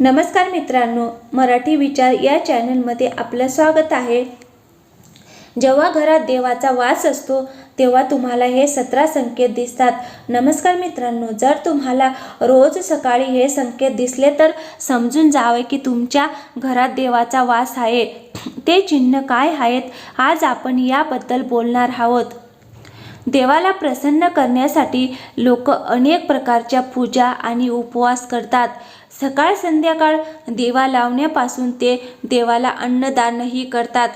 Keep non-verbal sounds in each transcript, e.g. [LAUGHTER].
नमस्कार मित्रांनो मराठी विचार या चॅनलमध्ये आपलं स्वागत आहे. जेव्हा घरात देवाचा वास असतो तेव्हा तुम्हाला हे सतरा संकेत दिसतात. नमस्कार मित्रांनो जर तुम्हाला रोज सकाळी हे संकेत दिसले तर समजून जावे की तुमच्या घरात देवाचा वास आहे. ते चिन्ह काय आहेत आज आपण याबद्दल बोलणार आहोत. देवाला प्रसन्न करण्यासाठी लोक अनेक प्रकारच्या पूजा आणि उपवास करतात. सकाळ संध्याकाळ देवा लावण्यापासून ते देवाला अन्नदानही करतात.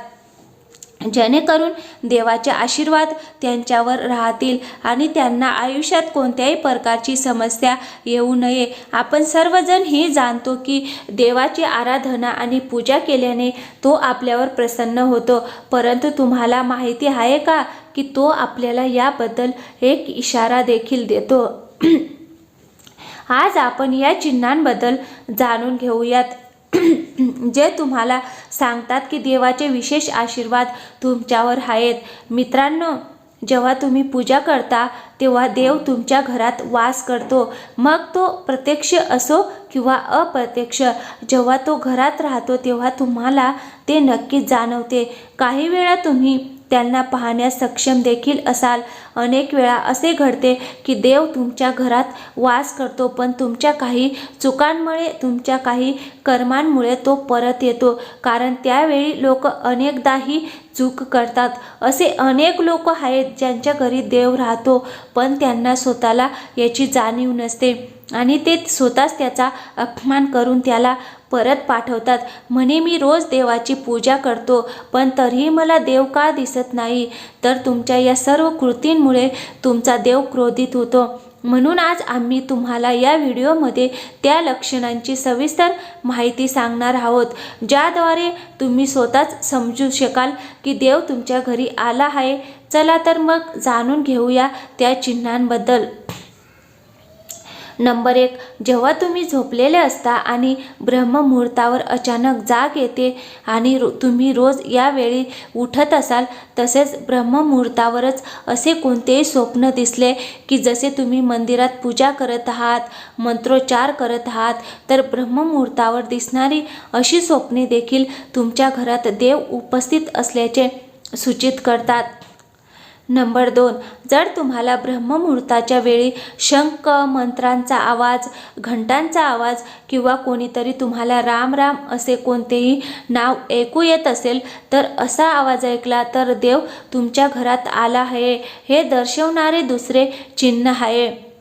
जेणेकरून देवाचे आशीर्वाद त्यांच्यावर राहतील आणि त्यांना आयुष्यात कोणत्याही प्रकारची समस्या येऊ नये. आपण सर्वजण हे जाणतो की देवाची आराधना आणि पूजा केल्याने तो आपल्यावर प्रसन्न होतो. परंतु तुम्हाला माहिती आहे का की तो आपल्याला याबद्दल एक इशारा देखील देतो? [CLEARS THROAT] आज आपण या चिन्हांबद्दल जाणून घेऊयात. [CLEARS THROAT] जे तुम्हाला सांगतात की देवाचे विशेष आशीर्वाद तुमच्यावर आहेत. मित्रांनो जेव्हा तुम्ही पूजा करता तेव्हा देव तुमच्या घरात वास करतो. मग तो प्रत्यक्ष असो किंवा अप्रत्यक्ष जेव्हा तो घरात राहतो तेव्हा तुम्हाला ते नक्कीच जाणवते. काही वेळा तुम्ही त्यांना पाहण्यास सक्षम देखील असाल. अनेक वेळा असे घडते की देव तुमच्या घरात वास करतो पण तुमच्या काही चुकांमुळे तुमच्या काही कर्मांमुळे तो परत येतो. कारण त्यावेळी लोक अनेकदाही चूक करतात. असे अनेक लोक आहेत ज्यांच्या घरी देव राहतो पण त्यांना स्वतःला याची जाणीव नसते. आणि ते स्वतःच त्याचा अपमान करून त्याला परत पाठवतात. म्हणे मी रोज देवाची पूजा करतो पण तरीही मला देव का दिसत नाही? तर तुमच्या या सर्व कृतींमुळे तुमचा देव क्रोधित होतो. म्हणून आज आम्ही तुम्हाला या व्हिडिओमध्ये त्या लक्षणांची सविस्तर माहिती सांगणार आहोत ज्याद्वारे तुम्ही स्वतःच समजू शकाल की देव तुमच्या घरी आला आहे. चला तर मग जाणून घेऊया त्या चिन्हांबद्दल. नंबर एक जेव्हा तुम्ही झोपलेले असता आणि ब्रह्ममुहूर्तावर अचानक जाग येते आणि रो तुम्ही रोज यावेळी उठत असाल तसेच ब्रह्ममुहूर्तावरच असे कोणतेही स्वप्न दिसले की जसे तुम्ही मंदिरात पूजा करत आहात मंत्रोच्चार करत आहात तर ब्रह्ममुहूर्तावर दिसणारी अशी स्वप्ने देखील तुमच्या घरात देव उपस्थित असल्याचे सूचित करतात. नंबर दोन जर तुम्हाला ब्रह्ममुहूर्ताच्या वेळी शंख मंत्रांचा आवाज घंटांचा आवाज किंवा कोणीतरी तुम्हाला राम राम असे कोणतेही नाव ऐकू येत असेल तर असा आवाज ऐकला तर देव तुमच्या घरात आला आहे. हे दर्शवणारे दुसरे चिन्ह आहे.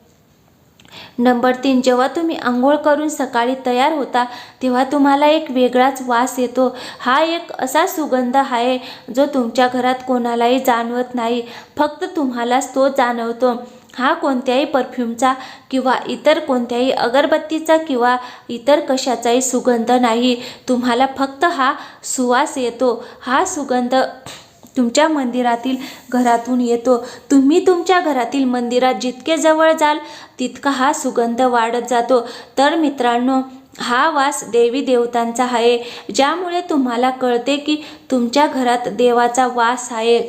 नंबर तीन जेव्हा तुम्ही आंघोळ करून सकाळी तयार होता तेव्हा तुम्हाला एक वेगळाच वास येतो. हा एक असा सुगंध आहे जो तुमच्या घरात कोणालाही जाणवत नाही. फक्त तुम्हालाच तो जाणवतो. हा कोणत्याही परफ्यूमचा किंवा इतर कोणत्याही अगरबत्तीचा किंवा इतर कशाचाही सुगंध नाही. तुम्हाला फक्त हा सुवास येतो. हा सुगंध तुमच्या मंदिरातील घरातून येतो. तुम्ही तुमच्या घरातील मंदिरात जितके जवळ जाल तितका हा सुगंध वाढत जातो. तर मित्रांनो हा वास देवी देवतांचा आहे ज्यामुळे तुम्हाला कळते की तुमच्या घरात देवाचा वास आहे.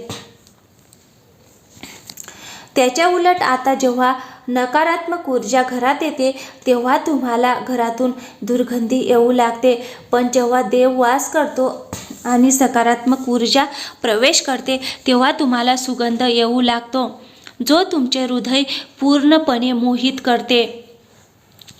त्याच्या उलट आता जेव्हा नकारात्मक ऊर्जा घरात येते तेव्हा तुम्हाला घरातून दुर्गंधी येऊ लागते. पण जेव्हा देव वास करतो आणि सकारात्मक ऊर्जा प्रवेश करते तेव्हा तुम्हाला सुगंध येऊ लागतो. जो तुमचे हृदय पूर्णपणे मोहित करते.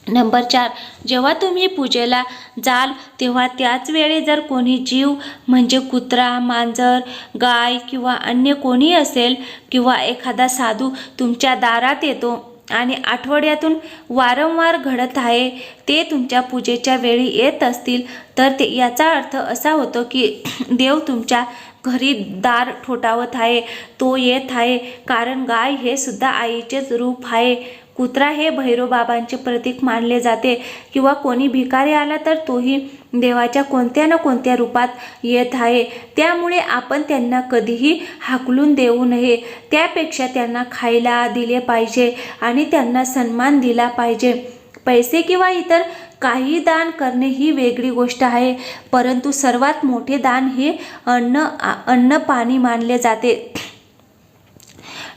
नंबर चार जेव्हा तुम्ही पूजेला जाल तेव्हा त्याच वेळी जर कोणी जीव म्हणजे कुत्रा मांजर गाय किंवा अन्य कोणी असेल किंवा एखादा साधू तुमच्या दारात येतो आणि आठवड्यातून वारंवार घडत आहे ते तुमच्या पूजेच्या वेळी येत असतील. तर ते याचा अर्थ असा होतो की [CLEARS THROAT] देव तुमच्या घरी दार ठोठावत आहे तो येत आहे. कारण गाय हे सुद्धा आईचेच रूप आहे. कुत्रा हे भैरोबाबांचे प्रतीक मानले जाते. किंवा कोणी भिकारी आला तर तोही देवाच्या कोणत्या ना कोणत्या रूपात येत आहे. त्यामुळे आपण त्यांना कधीही हाकलून देऊ नये. त्यापेक्षा त्यांना खायला दिले पाहिजे आणि त्यांना सन्मान दिला पाहिजे. पैसे किंवा इतर काही दान करणे ही वेगळी गोष्ट आहे. परंतु सर्वात मोठे दान हे अन्न अन्न पाणी मानले जाते.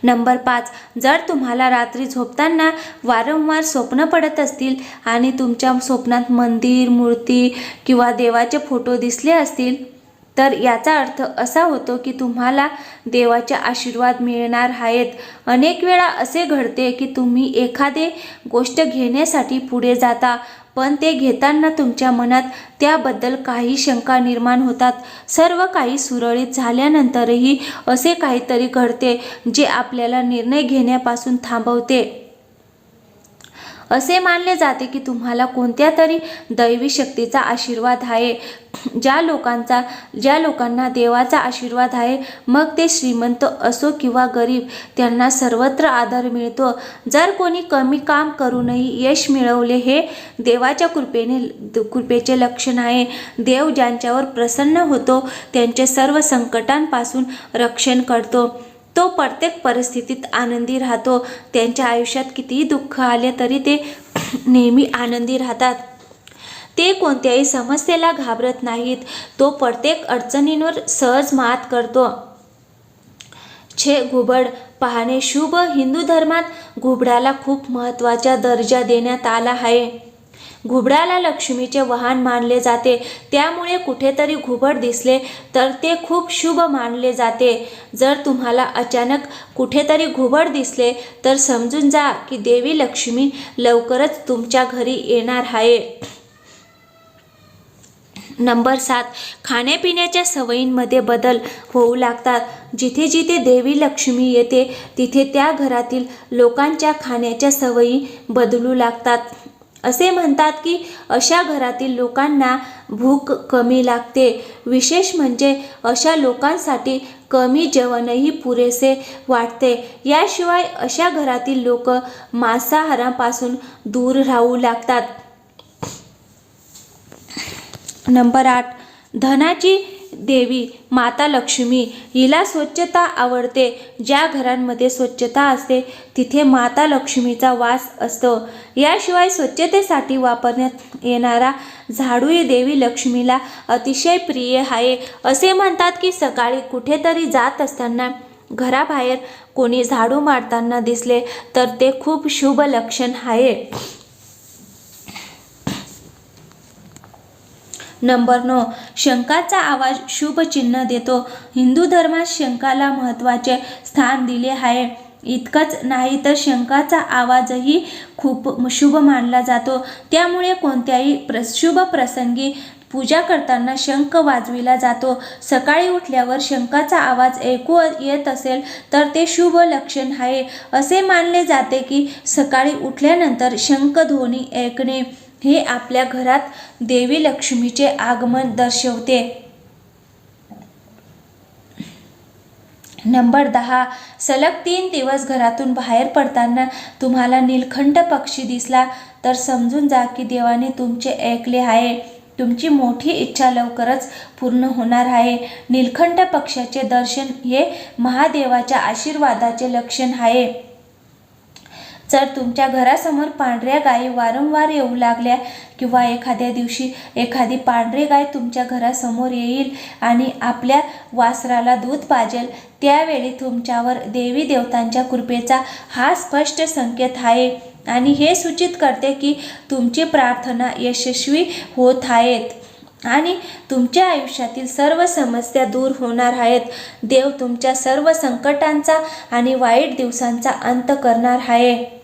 नंबर पाच. जर तुम्हाला रात्री झोपताना वारंवार स्वप्न पडत असतील आणि तुमच्या स्वप्नात मंदिर मूर्ती किंवा देवाचे फोटो दिसले असतील तर याचा अर्थ असा होतो की तुम्हाला देवाचे आशीर्वाद मिळणार आहेत. अनेक वेळा असे घडते की तुम्ही एखादे गोष्ट घेण्यासाठी पुढे जाता. पण ते घेताना तुमच्या मनात त्याबद्दल काही शंका निर्माण होतात. सर्व काही सुरळीत झाल्यानंतरही असे काहीतरी घडते जे आपल्याला निर्णय घेण्यापासून थांबवते. असे मानले जाते की तुम्हाला कोणत्या तरी दैवी शक्तीचा आशीर्वाद आहे. ज्या लोकांचा ज्या लोकांना देवाचा आशीर्वाद आहे मग ते श्रीमंत असो किंवा गरीब त्यांना सर्वत्र आदर मिळतो. जर कोणी कमी काम करूनही यश मिळवले हे देवाच्या कृपेने कृपेचे लक्षण आहे. देव ज्यांच्यावर प्रसन्न होतो त्यांचे सर्व संकटांपासून रक्षण करतो. तो प्रत्येक परिस्थितीत आनंदी राहतो. त्यांच्या आयुष्यात कितीही दुःख आले तरी ते [CLEARS THROAT] नेहमी आनंदी राहतात. ते कोणत्याही समस्येला घाबरत नाहीत. तो प्रत्येक अडचणींवर सहज मात करतो. छे घुबड पाहणे शुभ. हिंदू धर्मात घुबडाला खूप महत्त्वाचा दर्जा देण्यात आला आहे. घुबडाला लक्ष्मीचे वाहन मानले जाते. त्यामुळे कुठेतरी घुबड दिसले तर ते खूप शुभ मानले जाते. जर तुम्हाला अचानक कुठेतरी घुबड दिसले तर समजून जा की देवी लक्ष्मी लवकरच तुमच्या घरी येणार आहे. नंबर सात. खाण्यापिण्याच्या सवयींमध्ये बदल होऊ लागतात. जिथे जिथे देवी लक्ष्मी येते तिथे त्या घरातील लोकांच्या खाण्याच्या सवयी बदलू लागतात. असे म्हणतात की अशा घरातील लोकांना भूक कमी लागते. विशेष म्हणजे अशा लोकांसाठी कमी जेवणही पुरेसे वाटते. याशिवाय अशा घरातील लोक मांसाहारापासून दूर राहू लागतात. नंबर आठ. धनाची देवी माता लक्ष्मी हिला स्वच्छता आवडते. ज्या घरांमध्ये स्वच्छता असते तिथे माता लक्ष्मीचा वास असतो. याशिवाय स्वच्छतेसाठी वापरण्यात येणारा झाडूही देवी लक्ष्मीला अतिशय प्रिय आहे. असे म्हणतात की सकाळी कुठेतरी जात असताना घराबाहेर कोणी झाडू मारताना दिसले तर ते खूप शुभ लक्षण आहे. नंबर नऊ. शंकाचा आवाज शुभ चिन्ह देतो. हिंदू धर्मात शंकाला महत्त्वाचे स्थान दिले आहे. इतकंच नाही तर शंकाचा आवाजही खूप शुभ मानला जातो. त्यामुळे कोणत्याही प्र शुभ प्रसंगी पूजा करताना शंख वाजविला जातो. सकाळी उठल्यावर शंखाचा आवाज ऐकू येत असेल तर ते शुभ लक्षण आहे. असे मानले जाते की सकाळी उठल्यानंतर शंख ध्वनी ऐकणे हे आपल्या घरात देवी लक्ष्मीचे आगमन दर्शवते. नंबर दहा. सलग तीन दिवस घरातून बाहेर पडताना तुम्हाला नीलखंड पक्षी दिसला तर समजून जा की देवाने तुमचे ऐकले आहे. तुमची मोठी इच्छा लवकरच पूर्ण होणार आहे. नीलखंड पक्षाचे दर्शन हे महादेवाच्या आशीर्वादाचे लक्षण आहे. जर तुमच्या घरासमोर पांढऱ्या गायी वारंवार येऊ लागल्या किंवा एखाद्या दिवशी एखादी पांढरी गाय तुमच्या घरासमोर येईल आणि आपल्या वासराला दूध पाजेल त्यावेळी तुमच्यावर देवी देवतांच्या कृपेचा हा स्पष्ट संकेत आहे. आणि हे सूचित करते की तुमची प्रार्थना यशस्वी होत आहेत आणि तुमच्या आयुष्यातील सर्व समस्या दूर होणार आहेत. देव तुमच्या सर्व संकटांचा आणि वाईट दिवसांचा अंत करणार आहे.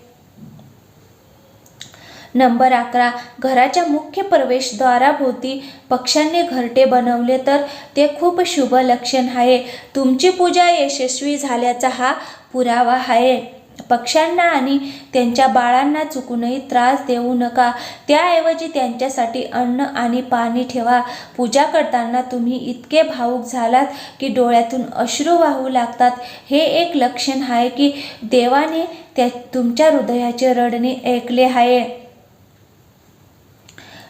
नंबर अकरा. घराच्या मुख्य प्रवेशद्वाराभोवती पक्ष्यांनी घरटे बनवले तर ते खूप शुभ लक्षण आहे. तुमची पूजा यशस्वी झाल्याचा हा पुरावा आहे. पक्ष्यांना आणि त्यांच्या बाळांना चुकूनही त्रास देऊ नका. त्याऐवजी त्यांच्यासाठी अन्न आणि पाणी ठेवा. पूजा करताना तुम्ही इतके भावूक झालात की डोळ्यातून अश्रू वाहू लागतात. हे एक लक्षण आहे की देवाने त्या तुमच्या हृदयाचे रडणे ऐकले आहे.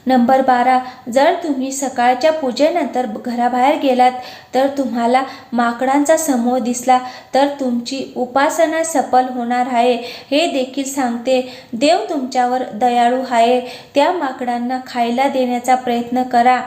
नंबर बारा जर तुम्ही सकाळच्या पूजेनंतर घराबाहेर गेलात तर तुम्हाला माकडांचा समूह दिसला तर तुमची उपासना सफल होणार आहे. हे देखील सांगते देव तुमच्यावर दयाळू आहे. त्या माकडांना खायला देण्याचा प्रयत्न करा.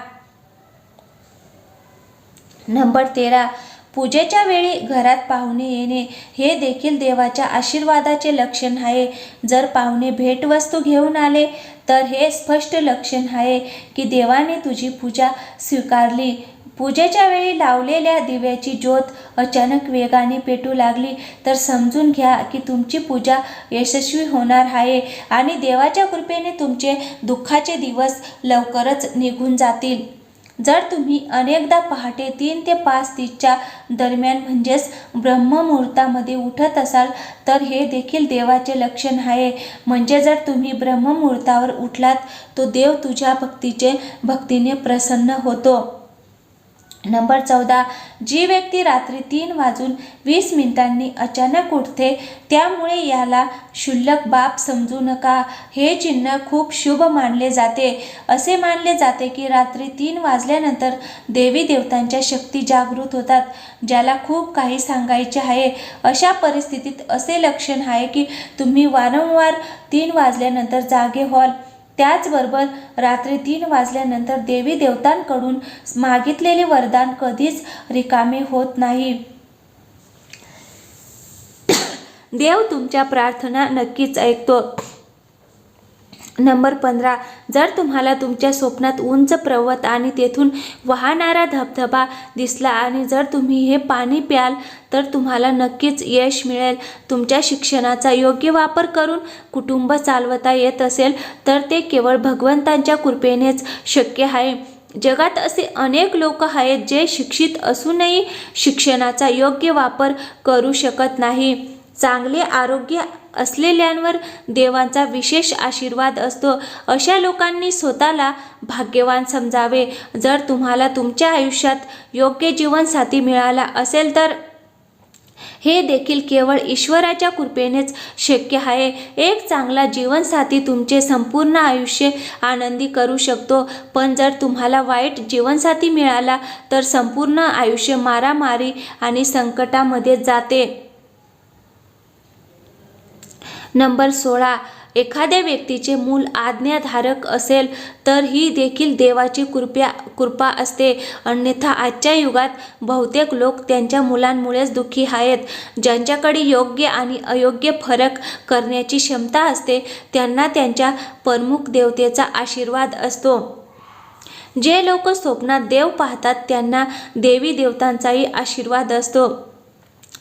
नंबर तेरा पूजेच्या वेळी घरात पाहुणे येणे हे देखील देवाच्या आशीर्वादाचे लक्षण आहे. जर पाहुणे भेटवस्तू घेऊन आले तर हे स्पष्ट लक्षण आहे की देवाने तुझी पूजा स्वीकारली. पूजेच्या वेळी लावलेल्या दिव्याची ज्योत अचानक वेगाने पेटू लागली तर समजून घ्या की तुमची पूजा यशस्वी होणार आहे आणि देवाच्या कृपेने तुमचे दुःखाचे दिवस लवकरच निघून जातील. जर तुम्ही अनेकदा पहाटे तीन ते पाच तीसच्या दरम्यान म्हणजेच ब्रह्ममुहूर्तामध्ये उठत असाल तर हे देखील देवाचे लक्षण आहे. म्हणजे जर तुम्ही ब्रह्ममुहूर्तावर उठलात तो देव तुझ्या भक्तीचे भक्तीने प्रसन्न होतो. नंबर चौदा जी व्यक्ती रात्री तीन वाजून वीस मिनिटांनी अचानक उठते त्यामुळे याला क्षुल्लक बाब समजू नका. हे चिन्ह खूप शुभ मानले जाते. असे मानले जाते की रात्री तीन वाजल्यानंतर देवी देवतांच्या शक्ती जागृत होतात ज्याला खूप काही सांगायचे आहे. अशा परिस्थितीत असे लक्षण आहे की तुम्ही वारंवार तीन वाजल्यानंतर जागे व्हाल. त्याचबरोबर रात्री तीन वाजल्यानंतर देवी देवतांकडून मागितलेले वरदान कधीच रिकामे होत नाही. देव तुमच्या प्रार्थना नक्कीच ऐकतो. नंबर पंधरा. जर तुम्हाला तुमच्या स्वप्नात उंच पर्वत आणि तेथून वाहणारा धबधबा दिसला आणि जर तुम्ही हे पाणी प्याल तर तुम्हाला नक्कीच यश मिळेल. तुमच्या शिक्षणाचा योग्य वापर करून कुटुंब चालवता येत असेल तर ते केवळ भगवंतांच्या कृपेनेच शक्य आहे. जगात असे अनेक लोक आहेत जे शिक्षित असूनही शिक्षणाचा योग्य वापर करू शकत नाही. चांगले आरोग्य असलेल्यांवर देवांचा विशेष आशीर्वाद असतो. अशा लोकांनी स्वतःला भाग्यवान समजावे. जर तुम्हाला तुमच्या आयुष्यात योग्य जीवनसाथी मिळाला असेल तर हे देखील केवळ ईश्वराच्या कृपेनेच शक्य आहे. एक चांगला जीवनसाथी तुमचे संपूर्ण आयुष्य आनंदी करू शकतो. पण जर तुम्हाला वाईट जीवनसाथी मिळाला तर संपूर्ण आयुष्य मारामारी आणि संकटामध्ये जाते. नंबर सोळा. एखाद्या व्यक्तीचे मूल आज्ञाधारक असेल तर ही देखील देवाची कृपया कृपा असते. अन्यथा आजच्या युगात बहुतेक लोक त्यांच्या मुलांमुळेच दुःखी आहेत. ज्यांच्याकडे योग्य आणि अयोग्य फरक करण्याची क्षमता असते त्यांना त्यांच्या प्रमुख देवतेचा आशीर्वाद असतो. जे लोक स्वप्नात देव पाहतात त्यांना देवी देवतांचाही आशीर्वाद असतो.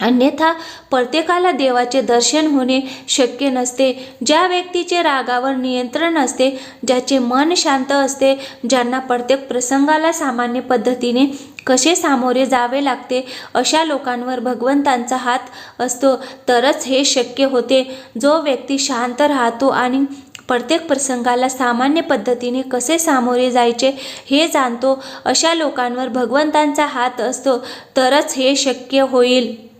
अन्यथा प्रत्येकाला देवाचे दर्शन होणे शक्य नसते. ज्या व्यक्तीचे रागावर नियंत्रण असते ज्याचे मन शांत असते ज्यांना प्रत्येक प्रसंगाला सामान्य पद्धतीने कसे सामोरे जावे लागते अशा लोकांवर भगवंतांचा हात असतो. तरच हे शक्य होते. जो व्यक्ती शांत राहतो आणि प्रत्येक प्रसंगाला सामान्य पद्धतीने कसे सामोरे जायचे हे जाणतो अशा लोकांवर भगवंतांचा हात असतो. तरच हे शक्य होईल.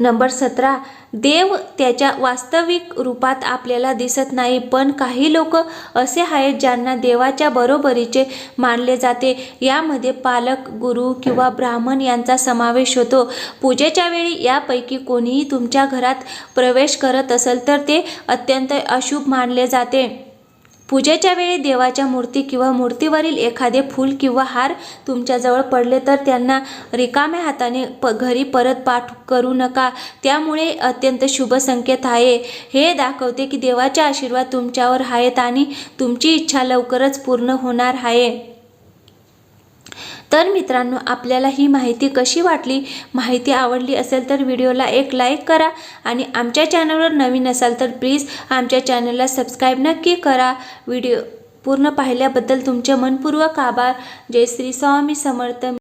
नंबर सतरा देव त्याच्या वास्तविक रूपात आपल्याला दिसत नाही पण काही लोक असे आहेत ज्यांना देवाच्या बरोबरीचे मानले जाते. यामध्ये पालक गुरु किंवा ब्राह्मण यांचा समावेश होतो. पूजेच्या वेळी यापैकी कोणीही तुमच्या घरात प्रवेश करत असेल तर ते अत्यंत अशुभ मानले जाते. पूजेच्या वेळी देवाच्या मूर्ती किंवा मूर्तीवरील एखादे फूल किंवा हार तुमच्याजवळ पडले तर त्यांना रिकाम्या हाताने प घरी परत पाठ करू नका. त्यामुळे अत्यंत शुभ संकेत आहे. हे दाखवते की देवाचे आशीर्वाद तुमच्यावर आहेत आणि तुमची इच्छा लवकरच पूर्ण होणार आहे. तर मित्रांनो आपल्याला ही माहिती कशी वाटली माहिती आवडली असेल तर व्हिडिओला एक लाईक करा आणि आमच्या चॅनलवर नवीन असाल तर प्लीज आमच्या चॅनलला सबस्क्राईब नक्की करा. व्हिडिओ पूर्ण पाहिल्याबद्दल तुमचे मनपूर्वक आभार. जय श्री स्वामी समर्थ.